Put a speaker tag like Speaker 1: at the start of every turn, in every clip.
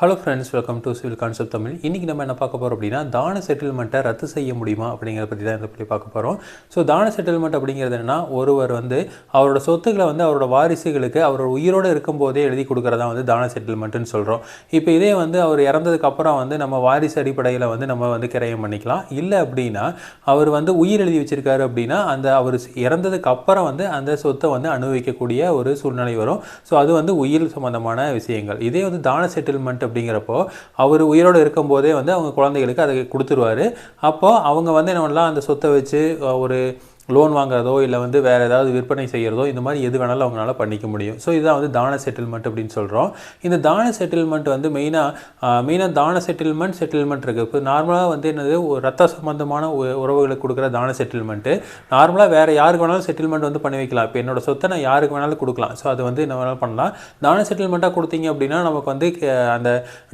Speaker 1: Hello friends welcome to civil concept Tamil இன்றைக்கி நம்ம என்ன பார்க்க போகிறோம் அப்படின்னா தான செட்டில்மெண்ட்டை ரத்து செய்ய முடியுமா அப்படிங்கிறத பற்றி தான் இந்த பற்றி பார்க்க போகிறோம் ஸோ தான செட்டில்மெண்ட் அப்படிங்கிறது என்னென்னா ஒருவர் வந்து அவரோட சொத்துக்களை வந்து அவரோட வாரிசுகளுக்கு அவரோட உயிரோடு இருக்கும்போதே எழுதி கொடுக்குறதா வந்து தான செட்டில்மெண்ட்டுன்னு சொல்கிறோம் இப்போ இதே வந்து அவர் இறந்ததுக்கப்புறம் வந்து நம்ம வாரிசு அடிப்படையில் வந்து நம்ம வந்து கிரயம் பண்ணிக்கலாம். இல்லை அப்படின்னா அவர் வந்து உயிர் எழுதி வச்சிருக்காரு அப்படின்னா அந்த அவர் இறந்ததுக்கு அப்புறம் வந்து அந்த சொத்தை வந்து அனுபவிக்கக்கூடிய ஒரு சூழ்நிலை வரும். ஸோ அது வந்து உயிர் சம்பந்தமான விஷயங்கள். இதே வந்து தான செட்டில்மெண்ட் அப்படிங்கிறப்போ அவர் உயிரோடு இருக்கும்போதே வந்து அவங்க குழந்தைகளுக்கு அதை கொடுத்துருவாரு. அப்போது அவங்க வந்து என்ன பண்ணலாம் அந்த சொத்தை வச்சு ஒரு லோன் வாங்குறதோ இல்லை வந்து வேறு ஏதாவது விற்பனை செய்கிறதோ இந்த மாதிரி எது வேணாலும் அவங்களால பண்ணிக்க முடியும். ஸோ இதுதான் வந்து தான செட்டில்மெண்ட் அப்படின்னு சொல்கிறோம் இந்த தான செட்டில்மெண்ட் வந்து மெயினாக மெயினாக தான செட்டில்மெண்ட் செட்டில்மெண்ட் இருக்குது இப்போ நார்மலாக வந்து என்னது ஒரு ரத்த சம்பந்தமான உ- உறவுகளுக்கு கொடுக்குற தான செட்டில்மெண்ட்டு நார்மலாக வேறு யாருக்கு வேணாலும் செட்டில்மெண்ட் வந்து பண்ணி வைக்கலாம். இப்போ என்னோட சொத்தை நான் யாருக்கு வேணாலும் கொடுக்கலாம். ஸோ அது வந்து என்ன வேணாலும் பண்ணலாம். தான செட்டில்மெண்ட்டாக கொடுத்தீங்க அப்படின்னா நமக்கு வந்து அந்த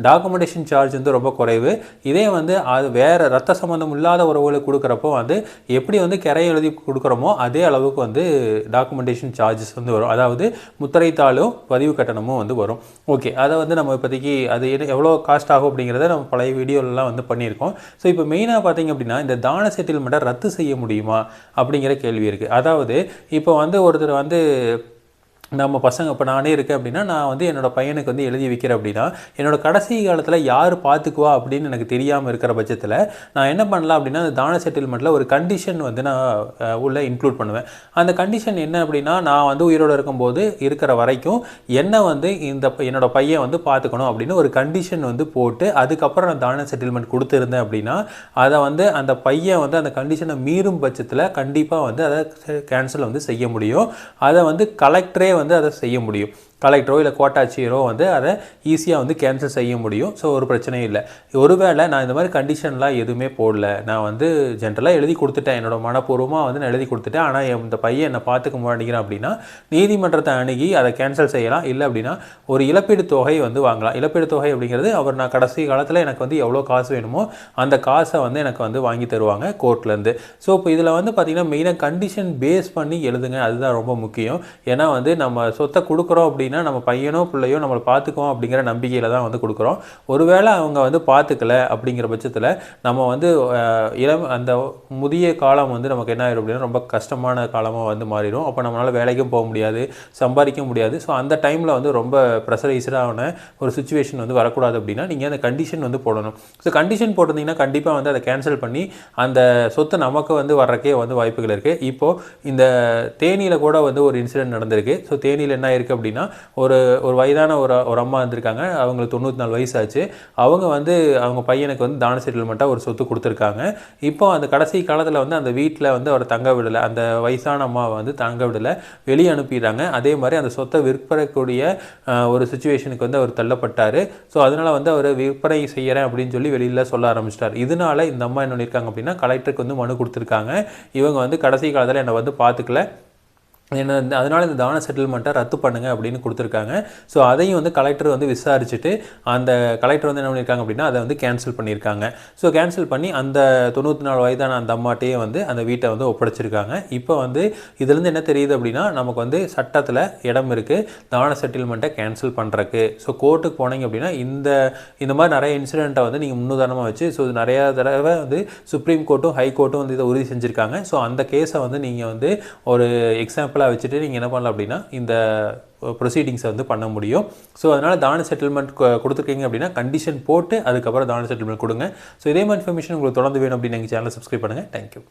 Speaker 1: டாக்குமெண்டேஷன் சார்ஜ் வந்து ரொம்ப குறைவு. இதே வந்து அது வேறு ரத்த சம்மந்தம் இல்லாத உறவுகளுக்கு கொடுக்குறப்போ வந்து எப்படி வந்து கரையை எழுதி கொடுக்குறோமோ அதே அளவுக்கு வந்து டாக்குமெண்டேஷன் சார்ஜஸ் வந்து வரும். அதாவது முத்திரைத்தாளும் பதிவு கட்டணமும் வந்து வரும். ஓகே அதை வந்து நம்ம இப்போதைக்கு அது என்ன- எவ்வளோ காஸ்ட் ஆகும் அப்படிங்கிறத நம்ம பழைய வீடியோலலாம் வந்து பண்ணியிருக்கோம். ஸோ இப்போ மெயினாக பார்த்தீங்க அப்படின்னா இந்த தான செட்டில்மெண்ட்டை ரத்து செய்ய முடியுமா அப்படிங்கிற கேள்வி இருக்குது அதாவது இப்போ வந்து ஒருத்தர் வந்து நம்ம பசங்க இப்போ நானே இருக்கேன் அப்படின்னா நான் வந்து என்னோட பையனுக்கு வந்து எழுதி வைக்கிறேன் அப்படின்னா என்னோடய கடைசி காலத்தில் யார் பார்த்துக்குவா அப்படின்னு எனக்கு தெரியாமல் இருக்கிற பட்சத்தில் நான் என்ன பண்ணலாம் அப்படின்னா அந்த தான செட்டில்மெண்ட்டில் ஒரு கண்டிஷன் வந்து நான் உள்ளே உள்ள இன்க்ளூட் பண்ணுவேன். அந்த கண்டிஷன் என்ன அப்படின்னா நான் வந்து உயிரோடு இருக்கும்போது இருக்கிற வரைக்கும் என்ன வந்து இந்த என்னோடய பையன் வந்து பார்த்துக்கணும் அப்படின்னு ஒரு கண்டிஷன் வந்து போட்டு அதுக்கப்புறம் நான் தான செட்டில்மெண்ட் கொடுத்துருந்தேன் அப்படின்னா அதை வந்து அந்த பையன் வந்து அந்த கண்டிஷனை மீறும் பட்சத்தில் கண்டிப்பாக வந்து அதை கேன்சல் வந்து செய்ய முடியும். அதை வந்து கலெக்டரே வந்து அதை செய்ய முடியும். கலெக்டரோ இல்லை கோட்டாட்சியரோ வந்து அதை ஈஸியாக வந்து கேன்சல் செய்ய முடியும். ஸோ ஒரு பிரச்சனையும் இல்லை. ஒருவேளை நான் இந்த மாதிரி கண்டிஷன்லாம் எதுவுமே போடல. நான் வந்து ஜென்ரலாக எழுதி கொடுத்துட்டேன். என்னோட மனப்பூர்வமாக வந்து நான் எழுதி கொடுத்துட்டேன். ஆனால் இந்த பையன் என்னை பார்த்துக்க மாட்டேங்கிறான் அப்படின்னா நீதிமன்றத்தை அணுகி அதை கேன்சல் செய்யலாம். இல்லை அப்படின்னா ஒரு இழப்பீடு தொகை வந்து வாங்கலாம். இழப்பீடு தொகை அப்படிங்கிறது அவர் நான் கடைசி காலத்தில் எனக்கு வந்து எவ்வளோ காசு வேணுமோ அந்த காசை வந்து எனக்கு வந்து வாங்கி தருவாங்க கோர்ட்லேருந்து ஸோ இப்போ இதில் வந்து பார்த்திங்கன்னா மெயினாக கண்டிஷன் பேஸ் பண்ணி எழுதுங்க. அதுதான் ரொம்ப முக்கியம். ஏன்னா வந்து நம்ம சொத்தை கொடுக்குறோம் அப்படி அப்படின்னா நம்ம பையனோ பிள்ளையோ நம்மளை பார்த்துக்குவோம் அப்படிங்கிற நம்பிக்கையில் தான் வந்து கொடுக்குறோம். ஒருவேளை அவங்க வந்து பார்த்துக்கல அப்படிங்கிற பட்சத்தில் நம்ம வந்து இளம் அந்த முதிய காலம் வந்து நமக்கு என்ன ஆயிரும் அப்படின்னா ரொம்ப கஷ்டமான காலமாக வந்து மாறிடும் அப்போ நம்மளால் வேலைக்கும் போக முடியாது சம்பாதிக்க முடியாது. ஸோ அந்த டைமில் வந்து ரொம்ப ப்ரெஷரைஸ்டான ஒரு சுச்சுவேஷன் வந்து வரக்கூடாது அப்படின்னா நீங்கள் அந்த கண்டிஷன் வந்து போடணும். ஸோ கண்டிஷன் போட்டிருந்தீங்கன்னா கண்டிப்பாக வந்து அதை கேன்சல் பண்ணி அந்த சொத்து நமக்கு வந்து வர்றக்கே வந்து வாய்ப்புகள் இருக்குது இப்போது இந்த தேனியில் கூட வந்து ஒரு இன்சிடென்ட் நடந்திருக்கு. ஸோ தேனியில் என்ன இருக்குது அப்படின்னா ஒரு ஒரு வயதான ஒரு ஒரு அம்மா இருந்திருக்காங்க. அவங்களுக்கு தொண்ணூற்றி நாலு வயசாச்சு. அவங்க வந்து அவங்க பையனுக்கு வந்து தான செட்டில்மெண்ட்டாக ஒரு சொத்து கொடுத்துருக்காங்க. இப்போ அந்த கடைசி காலத்தில் வந்து அந்த வீட்டில் வந்து அவர் தங்க விடலை. அந்த வயசான அம்மாவை வந்து தங்க விடலை. வெளியே அனுப்பிடுறாங்க. அதே மாதிரி அந்த சொத்தை விற்பறக்கூடிய ஒரு சுச்சுவேஷனுக்கு வந்து அவர் தள்ளப்பட்டார். ஸோ அதனால் வந்து அவர் விற்பனை செய்கிறேன் அப்படின்னு சொல்லி வெளியில் சொல்ல ஆரம்பிச்சிட்டார். இதனால இந்த அம்மா என்ன பண்ணியிருக்காங்க அப்படின்னா கலெக்டருக்கு வந்து மனு கொடுத்துருக்காங்க. இவங்க வந்து கடைசி காலத்தில் என்னை வந்து பார்த்துக்கல என்ன அதனால் அதனால இந்த தான செட்டில்மெண்ட்டை ரத்து பண்ணுங்க அப்படின்னு கொடுத்துருக்காங்க. ஸோ அதையும் வந்து கலெக்டர் வந்து விசாரிச்சுட்டு அந்த கலெக்டர் வந்து என்ன பண்ணியிருக்காங்க அப்படின்னா அதை வந்து கேன்சல் பண்ணியிருக்காங்க ஸோ கேன்சல் பண்ணி அந்த தொண்ணூற்றி நாலு வயதான அந்த அம்மாட்டையே வந்து அந்த வீட்டை வந்து ஒப்படைச்சிருக்காங்க. இப்போ வந்து இதுலேருந்து என்ன தெரியுது அப்படின்னா நமக்கு வந்து சட்டத்தில் இடம் இருக்குது தான செட்டில்மெண்ட்டை கேன்சல் பண்ணுறக்கு ஸோ கோர்ட்டுக்கு போனீங்க அப்படின்னா இந்த இந்த மாதிரி நிறைய இன்சிடெண்ட்டை வந்து நீங்கள் முன்னுதாரணமாக வச்சு ஸோ நிறையா தடவை வந்து சுப்ரீம் கோர்ட்டும் ஹை கோர்ட்டும் வந்து இதை உறுதி செஞ்சுருக்காங்க. ஸோ அந்த கேஸை வந்து நீங்கள் வந்து ஒரு எக்ஸாம்பிளாக வச்சுட்டு நீங்கள் என்ன பண்ணலாம் அப்படின்னா இந்த ப்ரொசீடிங்ஸை வந்து பண்ண முடியும். ஸோ அதனால் தான செட்டில்மெண்ட் கொடுத்துருக்கீங்க அப்படின்னா கண்டிஷன் போட்டு அதுக்கப்புறம் தான செட்டில்மெண்ட் கொடுங்க. ஸோ இதே மாதிரி இன்ஃபர்மேஷன் உங்களுக்கு தொடர்ந்து வேணும் அப்படின்னு எங்கள் சேனலை சப்ஸ்கிரைப் பண்ணுங்கள் தேங்க்யூ